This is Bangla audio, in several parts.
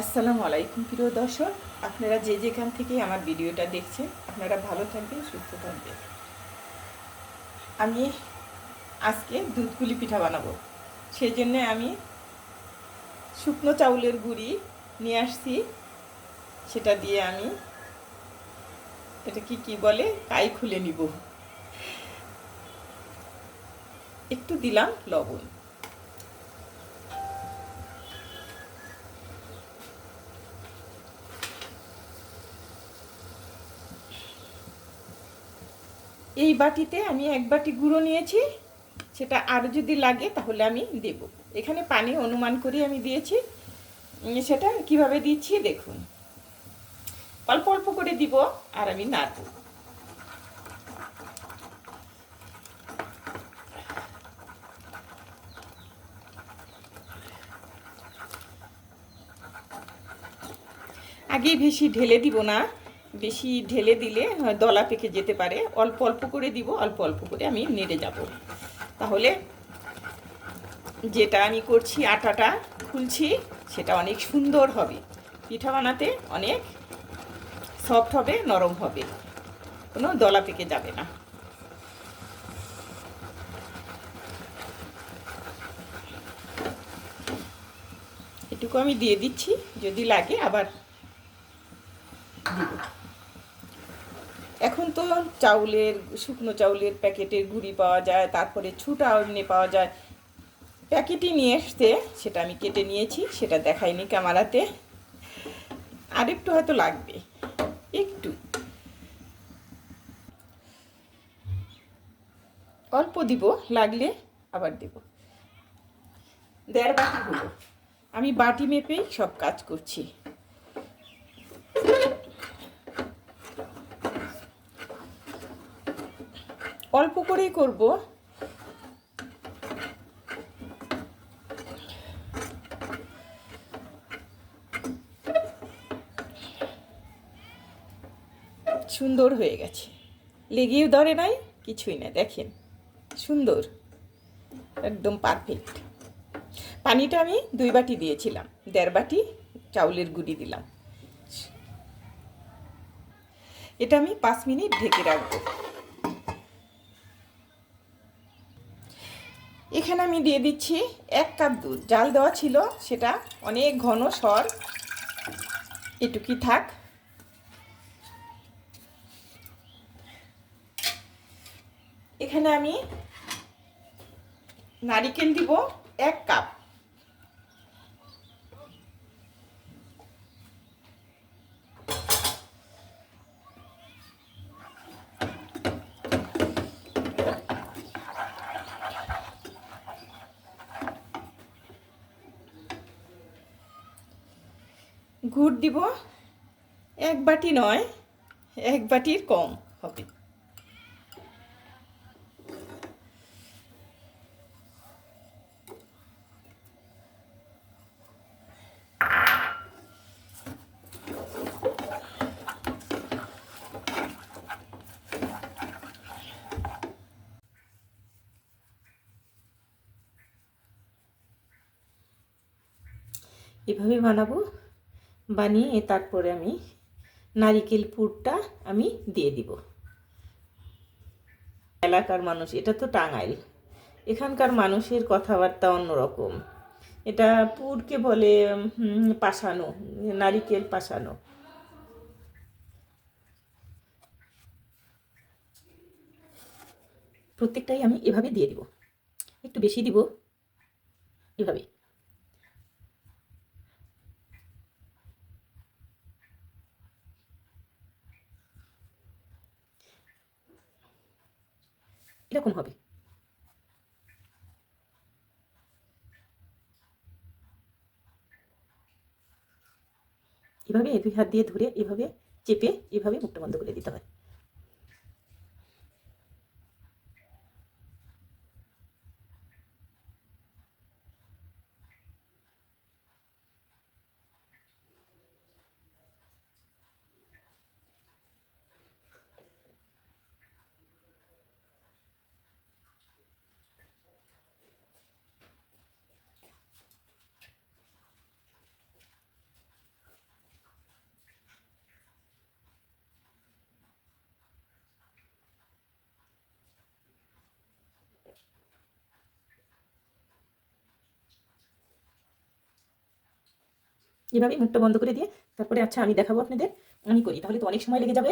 আসসালামু আলাইকুম, প্রিয় দর্শক। আপনারা যে যেখান থেকে আমার ভিডিওটা দেখছেন, আপনারা ভালো থাকবেন, সুস্থ থাকবেন। আমি আজকে দুধগুলি পিঠা বানাবো। সেই জন্যে আমি শুকনো চাউলের গুঁড়ি নিয়ে আসছি। সেটা দিয়ে আমি এটা কি কি বলে? কাই খুলে নিব। একটু দিলাম লবণ। এই বাটিতে আমি এক বাটি গুঁড়ো নিয়েছি। সেটা আরও যদি লাগে তাহলে আমি দেব। এখানে পানি অনুমান করে আমি দিয়েছি। সেটা কীভাবে দিচ্ছি দেখুন। অল্প অল্প করে দিব আর আমি নাড়ব। আগে বেশি ঢেলে দিব না। বেশি ঢেলে দিলে দলা পেকে যেতে পারে। অল্প অল্প করে দিব, অল্প অল্প করে আমি নেড়ে যাব। তাহলে যেটা আমি করছি, আটাটা খুলছি, সেটা অনেক সুন্দর হবে। পিঠা বানাতে অনেক সফট হবে, নরম হবে। কোনো দলা পেকে যাবে না। এটুকু আমি দিয়ে দিচ্ছি, যদি লাগে আবার দিব। এখন তো চাউলের, শুকনো চাউলের প্যাকেটের গুঁড়ি পাওয়া যায়, তারপরে ছুটা এমনি পাওয়া যায়। প্যাকেটই নিয়ে এসতে সেটা আমি কেটে নিয়েছি, সেটা দেখাইনি ক্যামেরাতে। আর একটু হয়তো লাগবে, একটু। অল্প দিব, লাগলে আবার দেব। দেড় বাটি হলো। আমি বাটি মেপেই সব কাজ করছি। অল্প করেই করব। সুন্দর হয়ে গেছে। লেগেও ধরে নাই, কিছুই না দেখেন। সুন্দর, একদম পারফেক্ট পানিটা আমি দুই বাটি দিয়েছিলাম, দেড় বাটি চাউলের গুঁড়ি দিলাম। এটা আমি পাঁচ মিনিট ঢেকে রাখব। এখানে আমি দিয়ে দিচ্ছি এক কাপ দুধ। জাল দেওয়া ছিল, সেটা অনেক ঘন সর। এটুকি থাক। এখানে আমি নারিকেল দিব এক কাপ। গুড় দিব এক বাটি নয় এক বাটির কম হবে। এভাবে বানাবো। বানিয়ে তারপরে আমি নারিকেল পুরটা আমি দিয়ে দিব। এলাকার মানুষ, এটা তো টাঙ্গাইল। এখানকার মানুষের কথাবার্তা অন্যরকম। এটা পুরকে বলে পাশানো নারিকেল পাশানো প্রত্যেকটাই আমি এভাবে দিয়ে দিব। একটু বেশি দিব। এভাবে এরকম হবে। এভাবে দুই হাত দিয়ে ধরে এভাবে চেপে এভাবে মুখটা বন্ধ করে দিতে হয়। এভাবে মুখটা বন্ধ করে দিয়ে তারপরে আচ্ছা আমি দেখাবো আপনাদের, আমি করি। তাহলে তো অনেক সময় লেগে যাবে।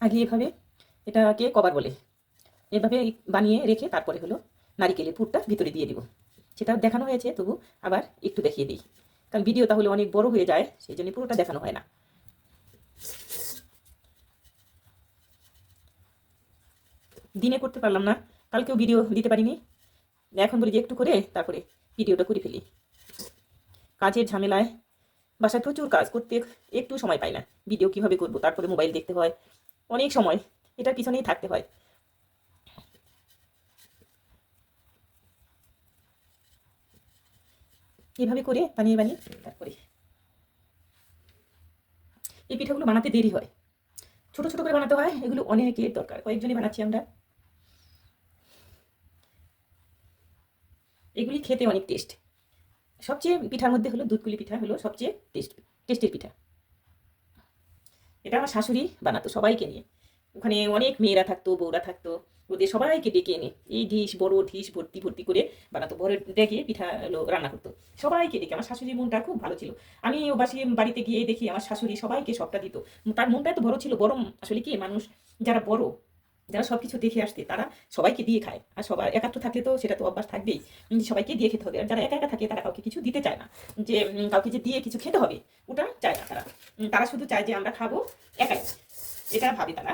আগে এভাবে এটাকে কভার বলে। এভাবে বানিয়ে রেখে তারপরে হলো নারিকেলের পুরটা ভিতরে দিয়ে দিব। সেটা দেখানো হয়েছে, তবু আবার একটু দেখিয়ে দিই। কারণ ভিডিও তাহলে অনেক বড় হয়ে যায় সেই জন্য পুরোটা দেখানো হয় না। দিনে করতে পারলাম না, কালকেও ভিডিও দিতে পারিনি। এখন বলি যে একটু করে, তারপরে ভিডিওটা করে ফেলি। কাজের ঝামেলায় বাসায় প্রচুর কাজ করতে একটু সময় পাই না। ভিডিও কীভাবে করব, তারপরে মোবাইল দেখতে হয় অনেক সময় এটার পিছনেই থাকতে হয়। এভাবে করে বানিয়ে বানিয়ে তারপরে এই পিঠাগুলো বানাতে দেরি হয়। ছোট ছোট করে বানাতে হয়, এগুলো অনেকের দরকার। কয়েকজনই বানাচ্ছি আমরা। এগুলি খেতে অনেক টেস্ট। সবচেয়ে পিঠার মধ্যে হলো দুধকুলি পিঠা হলো সবচেয়ে টেস্ট, টেস্টের পিঠা। এটা আমার শাশুড়ি বানাতো সবাইকে নিয়ে। ওখানে অনেক মেয়েরা থাকতো, বউরা থাকতো, ওদের সবাইকে ডেকে এনে এই ঢিস বড় ঢিস ভর্তি ভর্তি করে বানাতো। বড় ডেকে পিঠা রান্না করতো। সবাইকে ডেকে। আমার শাশুড়ির মনটা খুব ভালো ছিল। আমি ও বাসি বাড়িতে গিয়ে দেখি আমার শাশুড়ি সবাইকে সবটা দিত। তার মনটা এত বড় ছিল বড় আসলে কি মানুষ, যারা বড় যারা সব কিছু দেখে আসতে, তারা সবাইকে দিয়ে খায়। আর সবাই একাত্র থাকলে তো সেটা তো অভ্যাস থাকবেই। সবাইকে দিয়ে খেতে হবে। আর যারা একা একা থাকে, তারা কাউকে কিছু দিতে চায় না। যে কাউকে যে দিয়ে কিছু খেতে হবে, ওটা চায় না তারা। তারা শুধু চায় যে আমরা খাব একাই। এটা ভাবে তারা।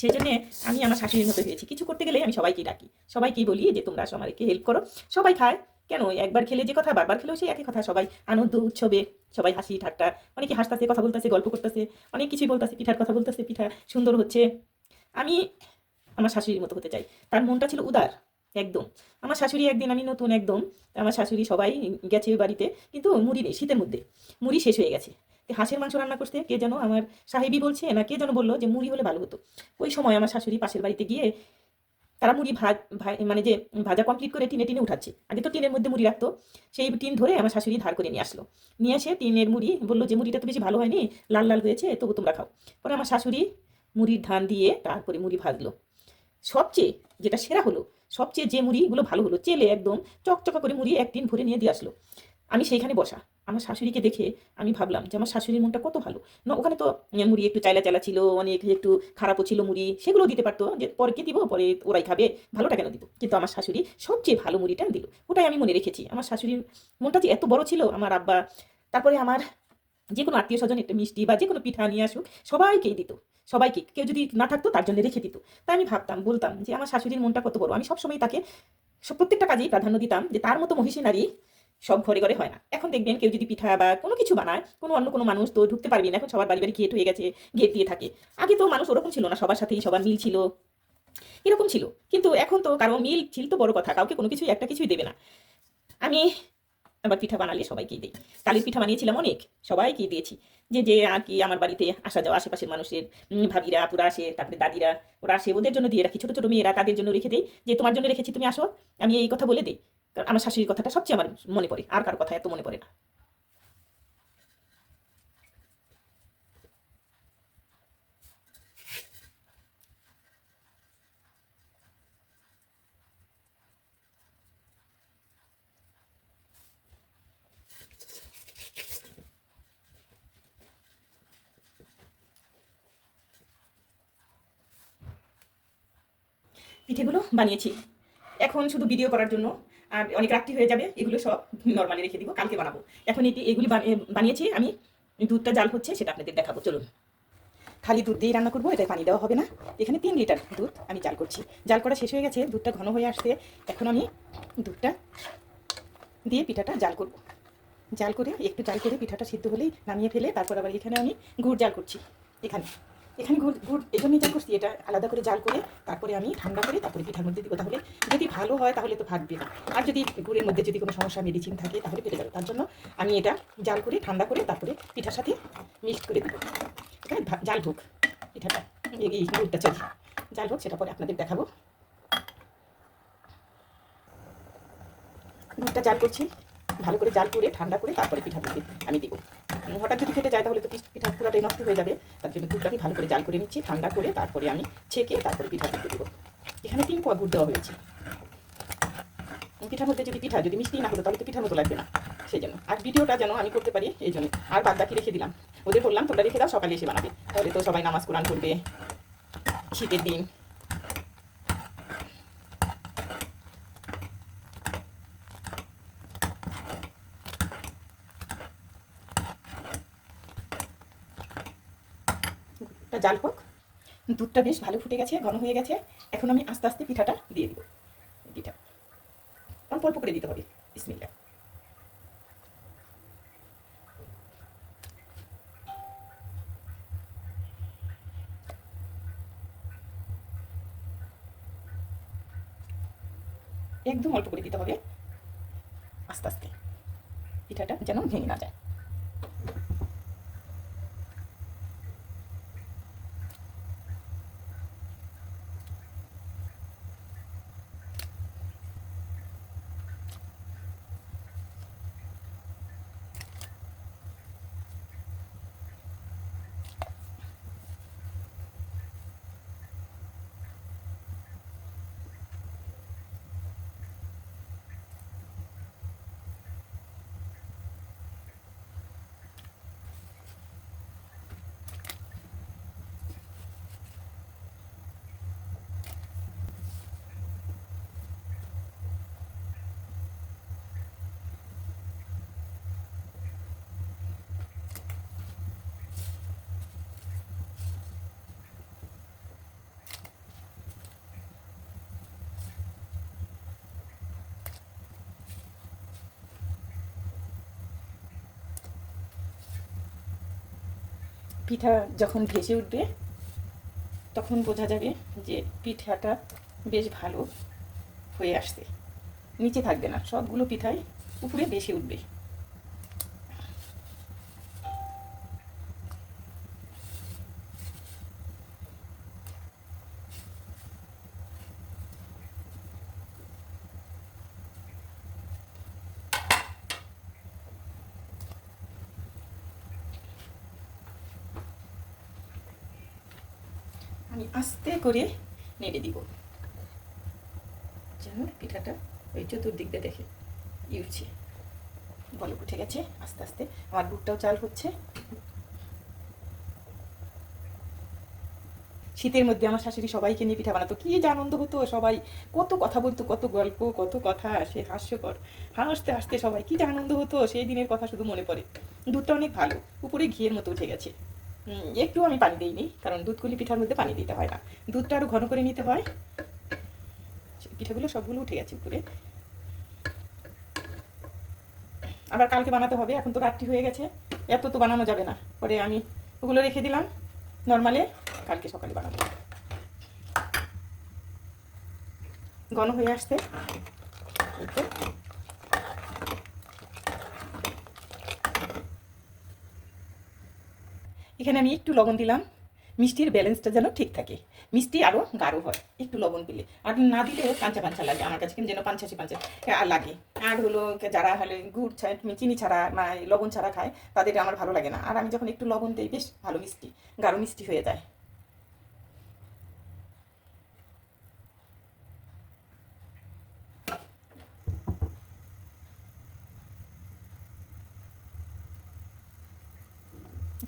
সেই জন্য আমি আমার শাশুড়ির মতো হয়েছি। কিছু করতে গেলে আমি সবাইকে ডাকি। সবাইকেই বলি যে, তোমরা সবাইকে হেল্প করো। সবাই খায়। কেন? একবার খেলে যে কথা, বারবার খেলেও সেই একই কথা। সবাই আনন্দ, উৎসবে, সবাই হাসি, ঠাট্টা। অনেকে হাসতেছে কথা বলতেছে গল্প করতেছে অনেক কিছুই বলতেছে পিঠার কথা বলতেছে পিঠা সুন্দর হচ্ছে। আমি আমার শাশুড়ির মতো হতে চাই। তার মনটা ছিল উদার, একদম। আমার শাশুড়ি একদিন, আমি নতুন একদম আমার শাশুড়ি সবাই গেছে বাড়িতে, কিন্তু মুড়ি নেই, শীতের মধ্যে। মুড়ি শেষ হয়ে গেছে। হাঁসের মাংস রান্না করতে কে যেন আমার সাহেবই বলছে না, কে যেন বলল যে মুড়ি হলে ভালো হতো। ওই সময় আমার শাশুড়ি পাশের বাড়িতে গিয়ে তারা মুড়ি ভাজ মানে যে ভাজা কমপ্লিট করে টিনে টিনে উঠাচ্ছে। আগে তো টিনের মধ্যে মুড়ি রাখতো, সেই টিন ধরে আমার শাশুড়ি ধার করে নিয়ে আসলো। নিয়ে এসে টিনের মুড়ি বলল যে মুড়িটা তো বেশি ভালো হয়নি, লাল লাল হয়েছে, তবু তোমরা খাও। পরে আমার শাশুড়ি মুড়ির ধান দিয়ে তারপরে মুড়ি ভাজলো। সবচেয়ে যেটা সেরা হলো, সবচেয়ে যে মুড়িগুলো ভালো হলো, চেলে একদম চকচকা করে মুড়ি একদিন ভরে নিয়ে দিয়ে আসলো। আমি সেইখানে বসা, আমার শাশুড়িকে দেখে আমি ভাবলাম যে আমার শাশুড়ির মনটা কত ভালো। না, ওখানে তো মুড়ি একটু চাইলা চালা ছিল, অনেক একটু খারাপও ছিল মুড়ি সেগুলো দিতে পারতো যে পরে কে দিব, পরে ওরাই খাবে, ভালোটা কেন দিব? কিন্তু আমার শাশুড়ি সবচেয়ে ভালো মুড়িটা দিল। ওটাই আমি মনে রেখেছি। আমার শাশুড়ির মনটা যে এত বড় ছিল, আমার আব্বা, তারপরে আমার যে কোনো আত্মীয় স্বজন, একটা মিষ্টি বা যে কোনো পিঠা নিয়ে আসুক, সবাইকেই দিত। সবাইকে, কেউ যদি না থাকতো, তার জন্য রেখে দিত। তাই আমি ভাবতাম, বলতাম যে আমার শাশুড়ির মনটা কত বড়। আমি সবসময় তাকে প্রত্যেকটা কাজেই প্রাধান্য দিতাম যে তার মতো মহিষী নারী সব ঘরে ঘরে হয় না। এখন দেখবেন কেউ যদি পিঠা বা কোনো কিছু বানায়, কোনো অন্য কোনো মানুষ তো ঢুকতে পারবি না, এখন সবার বাড়ি বাড়ি গেট হয়ে গেছে গেট দিয়ে থাকে। আগে তো মানুষ ওরকম ছিল না, সবার সাথেই সবার মিল ছিল, এরকম ছিল। কিন্তু এখন তো কারও মিল ছিল তো বড় কথা, কাউকে কোনো কিছুই, একটা কিছুই দেবে না। আমি আবার পিঠা বানালে সবাইকেই দিই। কালির পিঠা বানিয়েছিলাম অনেক, সবাইকেই দিয়েছি। যে যে আর কি আমার বাড়িতে আসা যাওয়া আশেপাশের মানুষের ভাবিরা আপুরা আসে, তারপরে দাদিরা, ওরা আসে, ওদের জন্য দিয়ে রাখি। ছোটো ছোটো মেয়েরা তাদের জন্য রেখে দিই। যে, তোমার জন্য রেখেছি, তুমি আসো, আমি এই কথা বলে দিই। কারণ আমার শাশুড়ির কথাটা সবচেয়ে আমার মনে পড়ে, আর কারও কথা এত মনে পড়ে না। পিঠেগুলো বানিয়েছি। এখন শুধু ভিডিও করার জন্য, আর অনেক রাত্রি হয়ে যাবে, এগুলো সব নর্মালি রেখে দিব, কালকে বানাবো। এখন এটি, এগুলি বানিয়েছি আমি, দুধটা জাল হচ্ছে, সেটা আপনাদের দেখাবো, চলুন। খালি দুধ দিয়ে রান্না করব এটা পানি দেওয়া হবে না। এখানে তিন লিটার দুধ আমি জাল করছি। জাল করা শেষ হয়ে গেছে, দুধটা ঘন হয়ে আসছে। এখন আমি দুধটা দিয়ে পিঠাটা জাল করব। জাল করে একটু জাল করে পিঠাটা সিদ্ধ হলেই নামিয়ে ফেলে, তারপর আবার এখানে আমি গুড় জাল করছি, এখানে। এখানে গুড় গুড় এই জন্যই করছি, এটা আলাদা করে জাল করে তারপরে আমি ঠান্ডা করে তারপরে পিঠার মধ্যে দিব তাহলে যদি ভালো হয় তাহলে তো ফাটবে না। আর যদি গুড়ের মধ্যে যদি কোনো সমস্যা মেডিসিন থাকে তাহলে পেটে যাবে। তার জন্য আমি এটা জাল করে, ঠান্ডা করে তারপরে পিঠার সাথে মিক্সড করে দিব। ভা- জাল হোক, পিঠাটা, এই গুড়টা চাই জাল হোক, সেটা পরে আপনাদের দেখাবো। দুধটা জাল করছি, ভালো করে জাল করে, ঠান্ডা করে তারপরে পিঠা আমি দিব। হঠাৎ যদি ফেটে যায় তাহলে তো পিঠা পুরাটাই নষ্ট হয়ে যাবে। তার জন্য দুধটা আমি ভালো করে জাল করে নিচ্ছি, ঠান্ডা করে তারপরে আমি ছেঁকে তারপরে পিঠা দিতে দেবো। এখানে তিন পোয়া গুড় দেওয়া হয়েছে। পিঠার মধ্যে যদি পিঠা যদি মিষ্টি না হতো তাহলে তো পিঠার মতো লাগবে না, সেই জন্য। আর ভিডিওটা যেন আমি করতে পারি, এই জন্য। আর বাদ বাকি রেখে দিলাম। ওদের বললাম, তোমরা রেখে দাও, সকালে এসে বানাবে। তাহলে তো সবাই নামাজ কোরআন করবে শীতের দিন। দুধটা জাল হোক। দুধটা বেশ ভালো ফুটে গেছে ঘন হয়ে গেছে। এখন আমি আস্তে আস্তে পিঠাটা দিয়ে দিব। পিঠা। অল্প অল্প করে দিতে হবে। বিসমিল্লা একদম অল্প করে দিতে হবে। আস্তে আস্তে। পিঠাটা যেন ভেঙে না যায়। পিঠা যখন ভেসে উঠবে, তখন বোঝা যাবে যে পিঠাটা বেশ ভালো হয়ে আসছে। নিচে থাকবে না, সবগুলো পিঠাই উপরে ভেসে উঠবে। আমি আস্তে করে নেড়ে দিব। যেন পিঠাটা ওই চতুর্দিক দিয়ে দেখে। ইউছে বলক উঠে গেছে, আস্তে আস্তে। আমার দুধটাও চাল হচ্ছে। শীতের মধ্যে আমার শাশুড়ি সবাইকে নিয়ে পিঠা বানাতো। কি যে আনন্দ হতো সবাই। কত কথা বলতো, কত গল্প, কত কথা, সে হাস্যকর। হাসতে হাসতে সবাই কি যে আনন্দ হতো, সেই দিনের কথা শুধু মনে পড়ে। দুধটা অনেক ভালো। উপরে ঘিয়ের মতো উঠে গেছে। একটু আমি পানি দিইনি, কারণ দুধগুলি পিঠার মধ্যে পানি দিতে হয় না। দুধটা আরও ঘন করে নিতে হয়। পিঠাগুলো সবগুলো উঠে গেছে উপরে। আবার কালকে বানাতে হবে, এখন তো রাত্রি হয়ে গেছে। এত তো বানানো যাবে না। পরে আমি ওগুলো রেখে দিলাম, নর্মালে কালকে সকালে বানাবো। ঘন হয়ে আসতে এই তো। এখানে আমি একটু লবণ দিলাম। মিষ্টির ব্যালেন্সটা যেন ঠিক থাকে। মিষ্টি আরও গাঢ় হয়। একটু লবণ দিলে। আর না দিলেও পাঞ্চা পাঞ্চা লাগে। আমার কাছে কিন্তু যেন পাঞ্চাশি পাঞ্চা আর লাগে। আর হলো যারা হলে গুড় ছাড়া চিনি ছাড়া মানে লবণ ছাড়া খায়, তাদের আমার ভালো লাগে না। আর আমি যখন একটু লবণ দিই, বেশ ভালো মিষ্টি, গাঢ় মিষ্টি হয়ে যায়।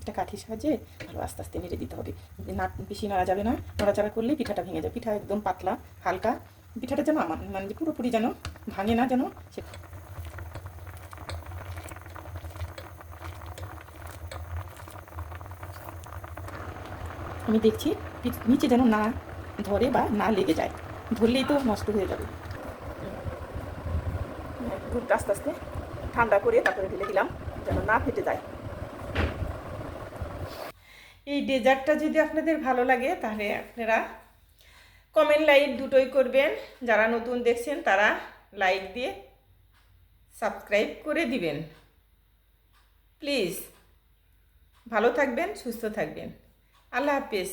একটা কাঠির সাহায্যে ভালো আস্তে আস্তে নেড়ে দিতে হবে। না, বেশি নাড়া যাবে না নড়াচড়া করলে পিঠাটা ভেঙে যাবে পিঠা একদম পাতলা, হালকা। পিঠাটা যেন আমার মানে পুরোপুরি যেন ভাঙে না, যেন সে আমি দেখছি নিচে যেন না ধরে বা না লেগে যায়। ধরলেই তো নষ্ট হয়ে যাবে। দুধটা আস্তে আস্তে ঠান্ডা করে তারপরে ঢেলে দিলাম, যেন না ফেটে যায়। এই ডেজার্টটা যদি আপনাদের ভালো লাগে, তাহলে আপনারা কমেন্ট লাইক দুটোই করবেন। যারা নতুন দেখছেন, তারা লাইক দিয়ে সাবস্ক্রাইব করে দিবেন। প্লিজ, ভালো থাকবেন, সুস্থ থাকবেন। আল্লাহ হাফিজ।